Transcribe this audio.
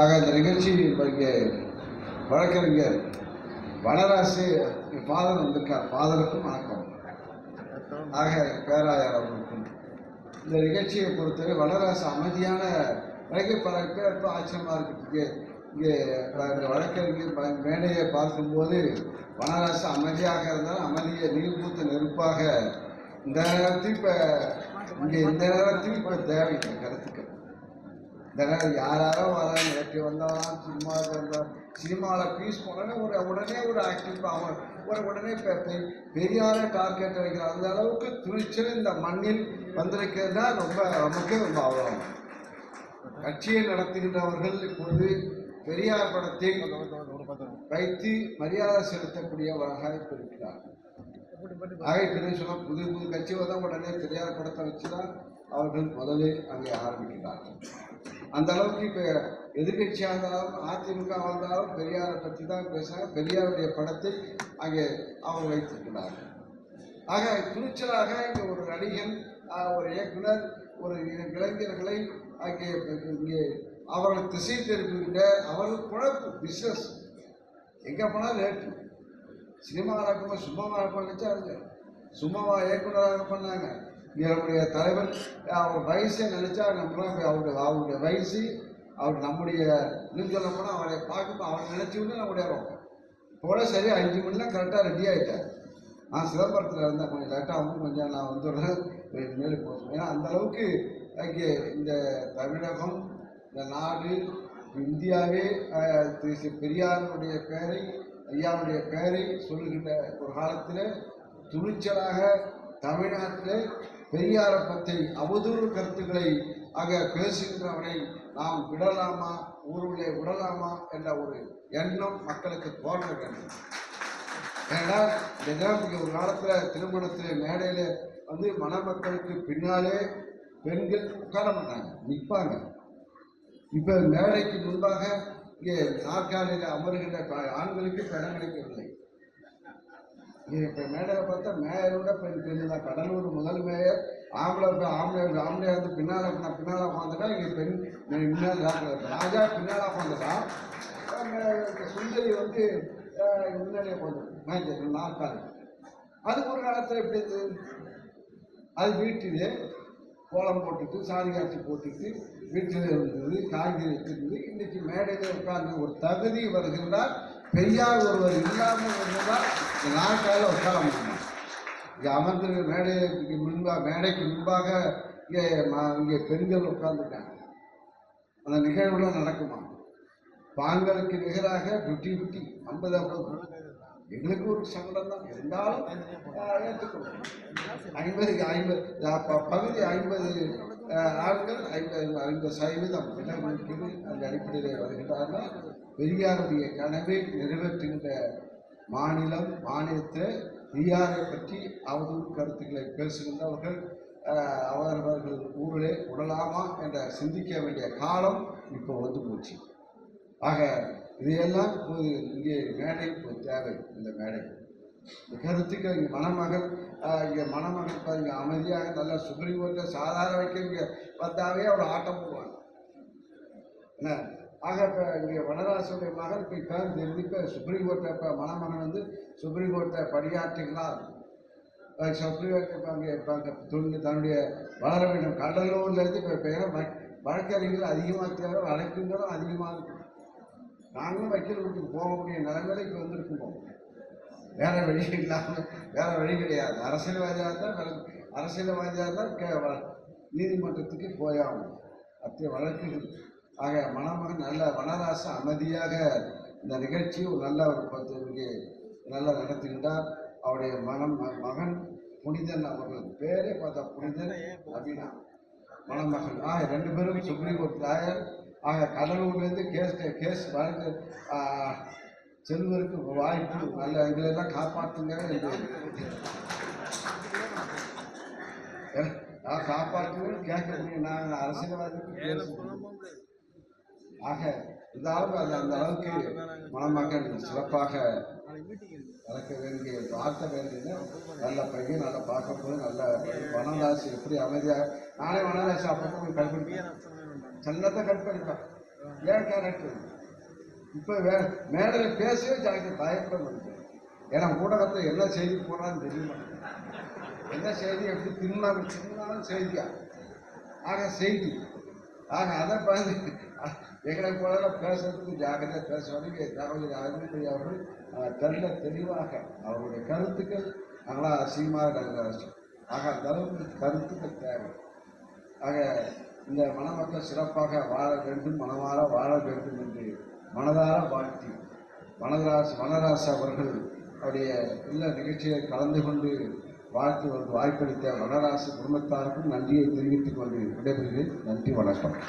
ஆக இந்த நிகழ்ச்சி இங்கே வழக்கறிஞர் வனராசு ஃபாதர் வந்திருக்கார். ஃபாதருக்கும் வணக்கம். ஆக பேராயர் அவர்களுக்கும் இந்த நிகழ்ச்சியை பொறுத்தவரை வனராசு அமைதியான வழக்கை பல பேர் ரொம்ப ஆச்சரியமாக இருக்குது இங்கே இங்கே இந்த வழக்கறிஞர் மேடையை பார்க்கும்போது வனராசு அமைதியாக இருந்தாலும் அமைதியை நீர்பூத்த நெருப்பாக இந்த நேரத்தில் இப்போ இங்கே இந்த நேரத்தில் இப்போ தேவை இந்த கருத்துக்கள். தினம் யாராரோ வர நேற்று வந்தாலும் சினிமா வந்தால் சினிமாவில் பீஸ் உடனே ஒரு உடனே ஒரு ஆக்டிவ் அவன் ஒரு உடனே இப்போ பெரியார டார்கெட் வைக்கிற அந்த அளவுக்கு துணிச்சல் இந்த மண்ணில் வந்திருக்கிறதுனா ரொம்ப நமக்கு ரொம்ப அவலம் கட்சியை நடத்துகின்றவர்கள் இப்போது பெரியார் படத்தை வைத்து மரியாதை செலுத்தக்கூடியவராக இப்ப இருக்கிறார்கள் ஆக இப்படி சொன்னால் புது புது கட்சி வந்தால் உடனே பெரியார் படத்தை வச்சு தான் அவர்கள் முதலில் அங்கே ஆரம்பிக்கிறார்கள் அந்த அளவுக்கு இப்போ எதிர்கட்சியாக இருந்தாலும் அதிமுக வந்தாலும் பெரியாரை பற்றி தான் பேசுகிறாங்க பெரியாருடைய படத்தை அங்கே அவர் வைத்திருக்கிறார்கள். ஆக துணிச்சலாக இங்கே ஒரு நடிகன் ஒரு இயக்குனர் ஒரு இளைஞர்களை அங்கே இங்கே அவர்கள் திசை திருப்புகின்ற அவர்கள் குழப்பு பிஸ்னஸ் எங்கே போனாலும் ரேட்டு சினிமாவாக இருக்கும்போது சும்மாவாக இருப்பான்னு நினச்சா சும்மாவா இயக்குனராக பண்ணாங்க. நம்முடைய தலைவர் அவர் வயசை நினச்சா நம்மளாம் அவருடைய அவருடைய வயசு அவர் நம்முடைய இன்னும் சொல்ல போனால் அவரை பார்க்கும்போது அவர் விட்டு நம்முடைய போல சரி அஞ்சு மணிலாம் கரெக்டாக ரெடி ஆகிட்டார் நான் சிதம்பரத்தில் இருந்தேன் கொஞ்சம் லேட்டாக வந்து கொஞ்சம் நான் வந்துடுறேன் மேலே போகிறேன் ஏன்னா அந்த அளவுக்கு இந்த தமிழகம் இந்த நாடு இந்தியாவே திரு பெரியாருடைய பெயரை ஐயாவுடைய பெயரை சொல்லுகின்ற ஒரு காலத்தில் துணிச்சலாக தமிழ்நாட்டில் பெரியாரை பற்றி அவதூறு கருத்துக்களை ஆக பேசுகின்றவனை நாம் விடலாமா? ஊருள்ளே விடலாமா என்ற ஒரு எண்ணம் மக்களுக்கு தோன்ற வேண்டும். ஏன்னா இந்த இங்கே ஒரு காலத்தில் திருமணத்தில் மேடையில் வந்து மணமக்களுக்கு பின்னாலே பெண்கள் உட்கார மாட்டாங்க நிற்பாங்க. இப்போ மேடைக்கு முன்பாக இங்கே நாற்காலியில் அமருகின்ற ஆண்களுக்கு பெண்களுக்கு இல்லை இப்போ மேடையில் பார்த்தா மேயரோட பெண் பெண் தான் கடலூர் முதல் மேயர் ஆம்பளை ஆம்பளை ஆம்பளை வந்து பின்னால் நான் பின்னால் உட்காந்துட்டா இங்கே பெண் முன்னால் ராஜா பின்னால் உட்காந்துட்டான் சுந்தரி வந்து முன்னாடியே உட்காந்துருக்கு மேஜர் நாற்காலி அது ஒரு காலத்தில் எப்படி இருந்தது? அது வீட்டிலே கோலம் போட்டுட்டு சாணி காய்ச்சி போட்டுட்டு வீட்டில் இருந்தது காய்கறி வச்சிருந்தது. இன்னைக்கு மேடையில் உட்கார்ந்து ஒரு தகுதி வருகின்றார். பெரியார் ஒருவர் இல்லாமல் இருந்தால் இந்த உட்கார முடியும் இங்கே அமர்ந்து மேடைக்கு முன்பாக மேடைக்கு முன்பாக இங்கே இங்கே பெண்கள் உட்கார்ந்துருக்காங்க அந்த நிகழ்வுலாம் நடக்குமா பாங்களுக்கு நிகராக ஃபிஃப்டி ஃபிஃப்டி ஐம்பது ஐம்பது எங்களுக்கு ஒரு சங்கடம் தான் இருந்தாலும் ஏற்றுக்கணும் ஐம்பதுக்கு ஐம்பது ப- பகுதி ஐம்பது ஆண்கள் ஐம்பது ஐம்பது சதவீதம் இடஒதுக்கீடு அந்த அடிப்படையில் வருகின்றார்கள் பெரியாருடைய கனவை நிறைவேற்றுகின்ற மாநிலம் மாநிலத்தில் பெரியாரை பற்றி அவதூறு கருத்துக்களை பேசுகின்றவர்கள் அவரவர்கள் ஊரிலே உடலாமா என்ற சிந்திக்க வேண்டிய காலம் இப்போ வந்து போச்சு. ஆக இதையெல்லாம் இப்போது இங்கே மேடை தேவை இந்த மேடை. இந்த கருத்துக்கள் இங்கே மணமகள் இங்கே மணமகள் பாருங்க அமைதியாக நல்லா சுப்ரீம் கோர்ட்டில் சாதாரண வைக்க இங்கே வந்தாவே அவளை ஆட்டம் போடுவாங்க. என்ன? ஆக இப்போ இங்கே வனராசுடைய மகன் இப்போ இப்போ இப்போ சுப்ரீம் கோர்ட்டை இப்போ மணமகன் வந்து சுப்ரீம் கோர்ட்டை பணியாற்றுகிறார். சுப்ரீம் கோர்ட்டை இப்போ அங்கே இப்போ அங்கே தன்னுடைய வளர வேண்டும். கடலூர்லேருந்து இப்போ இப்போ வழக்கறிஞர்கள் அதிகமாக தேவை வழக்குங்களும் அதிகமாக இருக்கும். நாங்களும் வக்கீல் வீட்டுக்கு போகக்கூடிய நிலைமையில வந்திருக்கோம் வேற வழி இல்லாமல் வேற வழி கிடையாது. அரசியல்வாதியாக இருந்தால் அரசியல்வாதியாக இருந்தால் கே நீதிமன்றத்துக்கு போயாகும் அத்தகைய வழக்குகள் ஆக மணமகன் நல்ல வனராச அமைதியாக இந்த நிகழ்ச்சியை நல்ல ஒரு பத்து இங்கே நல்லா நடத்துகின்றார். அவருடைய மனம் மகன் புனிதன் அவர்கள் பேரே பார்த்தா புனிதன் அபினா மணமகன். ஆக ரெண்டு பேரும் சுப்ரீம் கோர்ட் லாயர் ஆக கடலூர்லேருந்து கேஸ் கேஸ் வழக்கு செல்வருக்கு செல்வதற்கு வாய்ப்பு நல்ல எங்களெல்லாம் காப்பாற்றுங்க காப்பாற்றுங்க நான் முடியும் நாங்கள் நான் அரசியல்வாதிக்கு ஆக இருந்தாலும் அது அந்த அளவுக்கு மணமகன் சிறப்பாக வளர்க்க வேண்டிய பார்த்த வேண்டியது நல்ல பையன் நல்லா பார்க்க போது நல்ல வனராசி எப்படி அமைதியாக நானே வனராசி அப்பப்போ போய் கட் பண்ணிப்பேன் சின்னத்தை ஏன் கேரக்டர் இப்போ வே மேடையில் பேசவே எனக்கு பயப்பட முடியல ஏன்னா ஊடகத்தில் என்ன செய்தி போகிறான்னு தெரிய மாட்டேங்குது என்ன செய்தி எப்படி திரும்பினா திரும்பினாலும் செய்தியா? ஆக செய்தி. ஆக அதை பார்த்து எங்களை போல பேசுறதுக்கு ஜாக்கிரதையாக பேசுவாங்க தகவல் அருண்மொழி அவர்கள் அஹ், தெல்ல தெளிவாக அவருடைய கருத்துக்கள் நல்லா அசிங்கமாக நாங்கள் ஆக அந்த அளவுக்கு கருத்துக்கள் தேவை. ஆக இந்த மணமக்கள் சிறப்பாக வாழ வேண்டும் மனமாற வாழ வேண்டும் என்று மனதார வாழ்த்தி வனராசு வனராசு அவர்கள் அவருடைய இல்ல நிகழ்ச்சியில் கலந்து கொண்டு வாழ்த்து வாய்ப்பளித்த வனராசு குடும்பத்தாருக்கும் நன்றியை தெரிவித்துக் கொண்டு விடைபெறுகிறேன். நன்றி வணக்கம்.